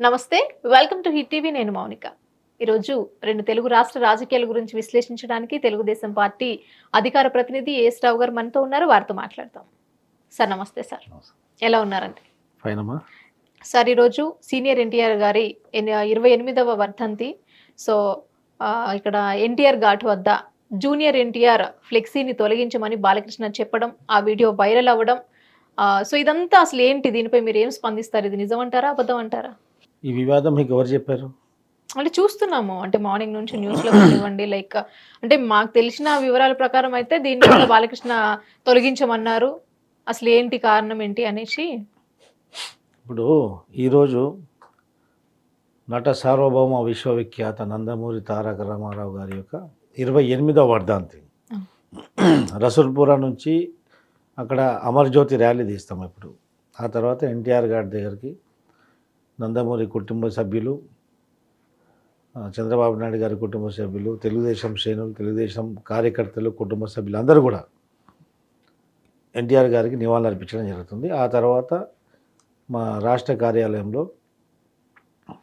నమస్తే welcome to hit TV. నేను మౌనిక. ఈరోజు రెండు తెలుగు రాష్ట్ర రాజకీయాల గురించి విశ్లేషించడానికి తెలుగుదేశం పార్టీ అధికార ప్రతినిధి ఏఎస్ రావు గారు మనతో ఉన్నారు. వారితో మాట్లాడతాం. సార్ నమస్తే సార్. ఎలా ఉన్నారండి? సార్ ఈరోజు సీనియర్ ఎన్టీఆర్ గారి ఇరవై ఎనిమిదవ వర్ధంతి. సో ఇక్కడ ఎన్టీఆర్ ఘాట్ వద్ద జూనియర్ ఎన్టీఆర్ ఫ్లెక్సీని తొలగించమని బాలకృష్ణ చెప్పడం ఆ వీడియో వైరల్ అవ్వడం సో ఇదంతా అసలు ఏంటి? దీనిపై మీరు ఏం స్పందిస్తారు? ఇది నిజం అంటారా అబద్ధం అంటారా? ఈ వివాదం మీకు ఎవరు చెప్పారు? అంటే చూస్తున్నాము. అంటే మార్నింగ్ నుంచి న్యూస్లో కానివ్వండి లైక్ అంటే మాకు తెలిసిన వివరాల ప్రకారం అయితే దీన్ని కూడా బాలకృష్ణ తొలగించమన్నారు. అసలు ఏంటి కారణం ఏంటి అనేసి. ఇప్పుడు ఈరోజు నట సార్వభౌమ విశ్వవిఖ్యాత నందమూరి తారక రామారావు గారి యొక్క ఇరవై ఎనిమిదవ వర్ధంతి. రసూల్పుర నుంచి అక్కడ అమర్జ్యోతి ర్యాలీ తీస్తాం ఇప్పుడు. ఆ తర్వాత ఎన్టీఆర్ గారి దగ్గరికి నందమూరి కుటుంబ సభ్యులు చంద్రబాబు నాయుడు గారి కుటుంబ సభ్యులు తెలుగుదేశం శ్రేణులు తెలుగుదేశం కార్యకర్తలు కుటుంబ సభ్యులు అందరూ కూడా ఎన్టీఆర్ గారికి నివాళులు అర్పించడం జరుగుతుంది. ఆ తర్వాత మా రాష్ట్ర కార్యాలయంలో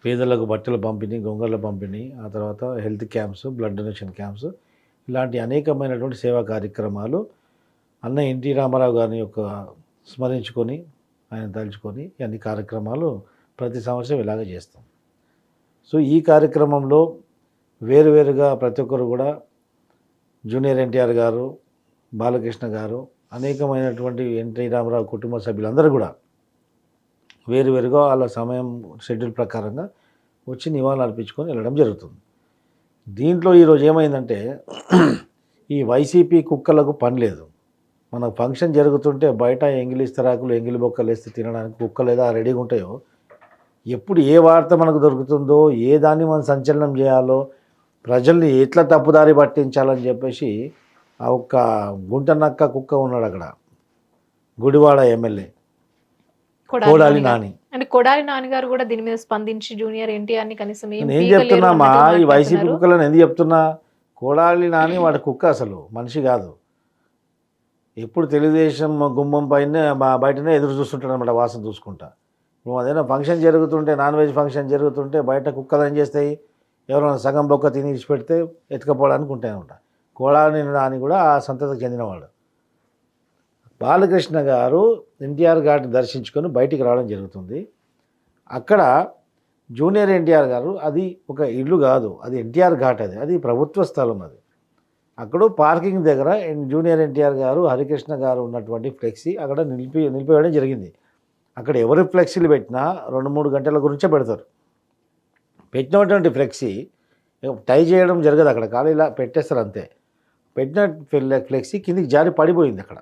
పేదలకు బట్టల పంపిణీ గొంగళ్ళ పంపిణీ ఆ తర్వాత health camps blood donation camps ఇలాంటి అనేకమైనటువంటి సేవా కార్యక్రమాలు అన్న ఎన్టీ రామారావు గారిని యొక్క స్మరించుకొని ఆయన తలుచుకొని ఇవన్నీ అన్ని కార్యక్రమాలు ప్రతి సంవత్సరం ఇలాగే చేస్తాం. సో ఈ కార్యక్రమంలో వేరువేరుగా ప్రతి ఒక్కరు కూడా జూనియర్ ఎన్టీఆర్ గారు బాలకృష్ణ గారు అనేకమైనటువంటి ఎన్టీ రామారావు కుటుంబ సభ్యులందరూ కూడా వేరువేరుగా వాళ్ళ సమయం షెడ్యూల్ ప్రకారంగా వచ్చి నివాళులు అర్పించుకొని వెళ్ళడం జరుగుతుంది. దీంట్లో ఈరోజు ఏమైందంటే ఈ వైసీపీ కుక్కలకు పని లేదు. మన ఫంక్షన్ జరుగుతుంటే బయట ఎంగిలి ఇస్తరాకులు ఎంగిలి బొక్కలు వేస్తే తినడానికి కుక్కలు ఏదో రెడీగా ఉంటాయో ఎప్పుడు ఏ వార్త మనకు దొరుకుతుందో ఏ దాన్ని మనం సంచలనం చేయాలో ప్రజల్ని ఎట్లా తప్పుదారి పట్టించాలని చెప్పేసి ఆ ఒక్క గుంట నక్క కుక్క ఉన్నాడు అక్కడ. గుడివాడ ఎమ్మెల్యే. కోడాలి నాని. అంటే కొడాలి నాన్నగారు కూడా దీని మీద స్పందించి జూనియర్ ఎన్టీఆర్ని కనీసం ఏం నేను చెప్తున్నామా ఈ వైసీపీ. కుక్కలను ఎందుకు చెప్తున్నా? కోడాలి నాని వాడి కుక్క అసలు మనిషి కాదు. ఎప్పుడు తెలుగుదేశం గుమ్మం పైన బయటనే ఎదురు చూస్తుంటాడు అనమాట వాసన చూసుకుంటా. ఇప్పుడు అదైనా ఫంక్షన్ జరుగుతుంటే నాన్ వెజ్ ఫంక్షన్ జరుగుతుంటే బయట కుక్కలు ఏం చేస్తాయి ఎవరైనా సగం బొక్క తిని ఇచ్చిపెడితే ఎత్తుకపోవడానికి ఉంటాయి అనమాట కోడాని నాని కూడా ఆ సంతతికి చెందినవాడు. బాలకృష్ణ గారు ఎన్టీఆర్ గారిని దర్శించుకొని బయటికి రావడం జరుగుతుంది. అక్కడ జూనియర్ ఎన్టీఆర్ గారు అది ఒక ఇల్లు కాదు అది ఎన్టీఆర్ ఘాట్ అది అది ప్రభుత్వ స్థలం అది. అక్కడ పార్కింగ్ దగ్గర జూనియర్ ఎన్టీఆర్ గారు హరికృష్ణ గారు ఉన్నటువంటి ఫ్లెక్సీ అక్కడ నిలిపి నిలిపివేయడం జరిగింది. అక్కడ ఎవరు ఫ్లెక్సీలు పెట్టినా రెండు మూడు గంటల గురించే పెడతారు. పెట్టినటువంటి ఫ్లెక్సీ టై చేయడం జరగదు అక్కడ ఖాళీ ఇలా పెట్టేస్తారు అంతే. పెట్టిన ఫ్లెక్సీ కిందికి జారి పడిపోయింది అక్కడ.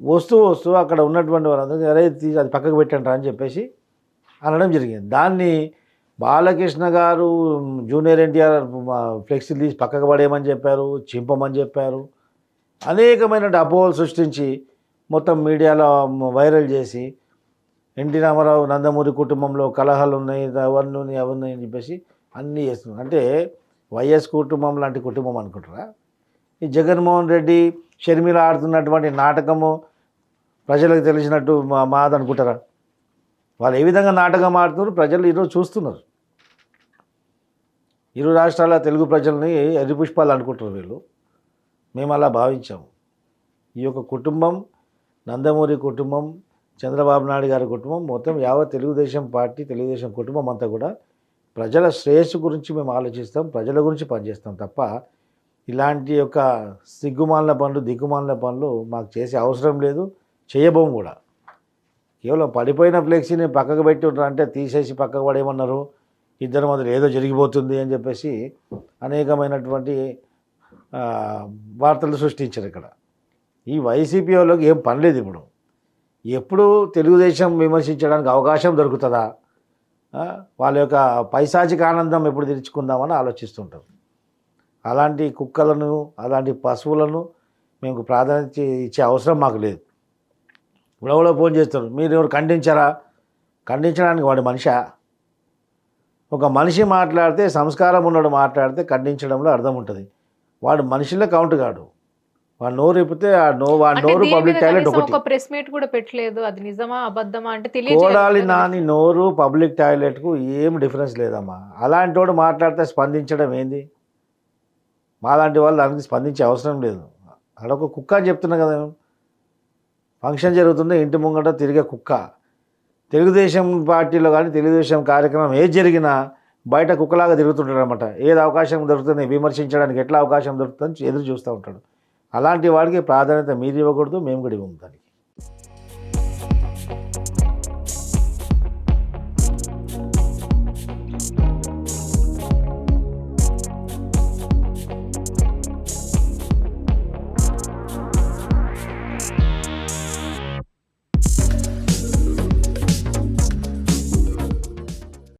వస్తూ వస్తూ అక్కడ ఉన్నటువంటి వాళ్ళందరూ అరే అది పక్కకు పెట్టండి అని చెప్పేసి అనడం జరిగింది. దాన్ని బాలకృష్ణ గారు జూనియర్ ఎన్టీఆర్ ఫ్లెక్సీలు తీసి పక్కకు పడేయమని చెప్పారు చింపమని చెప్పారు. అనేకమైన అపోహలు సృష్టించి మొత్తం మీడియాలో వైరల్ చేసి ఎన్టీ రామారావు నందమూరి కుటుంబంలో కలహాలు ఉన్నాయి అవన్నీ అవన్నీ అని చెప్పేసి అన్నీ చేస్తున్నారు. అంటే వైఎస్ కుటుంబం లాంటి కుటుంబం అనుకుంటారా? ఈ జగన్మోహన్ రెడ్డి షర్మిల ఆడుతున్నటువంటి నాటకము ప్రజలకు తెలిసినట్టు మా మాది అనుకుంటారా? వాళ్ళు ఏ విధంగా నాటకం ఆడుతున్నారు? ప్రజలు ఈరోజు చూస్తున్నారు. ఇరు రాష్ట్రాల తెలుగు ప్రజల్ని ఎర్రి పుష్పాలు అనుకుంటారు వీళ్ళు. మేము అలా భావించాము. ఈ యొక్క కుటుంబం నందమూరి కుటుంబం చంద్రబాబు నాయుడు గారి కుటుంబం మొత్తం యావత్ తెలుగుదేశం పార్టీ తెలుగుదేశం కుటుంబం అంతా కూడా ప్రజల శ్రేయస్సు గురించి మేము ఆలోచిస్తాం ప్రజల గురించి పనిచేస్తాం తప్ప ఇలాంటి యొక్క సిగ్గుమాలిన పనులు దిగ్గుమాలిన పనులు మాకు చేసే అవసరం లేదు చేయబోం కూడా. కేవలం పడిపోయిన ఫ్లెక్సీని పక్కకు పెట్టి ఉంటారు అంటే తీసేసి పక్కకు పడేయమన్నారు ఇద్దరు మొదలు ఏదో జరిగిపోతుంది అని చెప్పేసి అనేకమైనటువంటి వార్తలు సృష్టించారు ఇక్కడ. ఈ వైసీపీ వాళ్ళకి ఏం పనిలేదు ఇప్పుడు. ఎప్పుడు తెలుగుదేశం విమర్శించడానికి అవకాశం దొరుకుతుందా? వాళ్ళ యొక్క పైశాచిక ఆనందం ఎప్పుడు తెరుచుకుందామని ఆలోచిస్తుంటారు అలాంటి కుక్కలను అలాంటి పశువులను మేము ప్రాధాన్యత ఇచ్చే అవసరం మాకు లేదు. ఎవడో ఫోన్ చేస్తారు మీరు ఎవరు ఖండించారా? ఖండించడానికి వాడి మనిషా? ఒక మనిషి మాట్లాడితే సంస్కారం ఉన్నాడు మాట్లాడితే ఖండించడంలో అర్థం ఉంటుంది. వాడు మనిషిలో కౌంట్ కాడు. వాడు నోరు ఇప్పితే ఆ నో నోరు పబ్లిక్ టాయిలెట్ ఒకటి. ఒక ప్రెస్ మీట్ కూడా పెట్టలేదు. అది నిజమా అబద్ధమా అంటే కోడాలి తెలియదు నాని నోరు పబ్లిక్ టాయిలెట్కు ఏం డిఫరెన్స్ లేదమ్మా. అలాంటి వాడు మాట్లాడితే స్పందించడం ఏంది? మాలాంటి వాళ్ళు దానికి స్పందించే అవసరం లేదు. అడొక కుక్క అని చెప్తున్నా కదా. ఫంక్షన్ జరుగుతుంది ఇంటి ముంగట తిరిగే కుక్క. తెలుగుదేశం పార్టీలో కానీ తెలుగుదేశం కార్యక్రమం ఏది జరిగినా బయట కుక్కలాగా తిరుగుతుంటాడు అనమాట ఏది అవకాశం దొరుకుతుంది విమర్శించడానికి ఎట్లా అవకాశం దొరుకుతుందని ఎదురు చూస్తూ ఉంటాడు. అలాంటి వాడికి ప్రాధాన్యత మీరు ఇవ్వకూడదు మేము కూడా ఇవ్వము దానికి.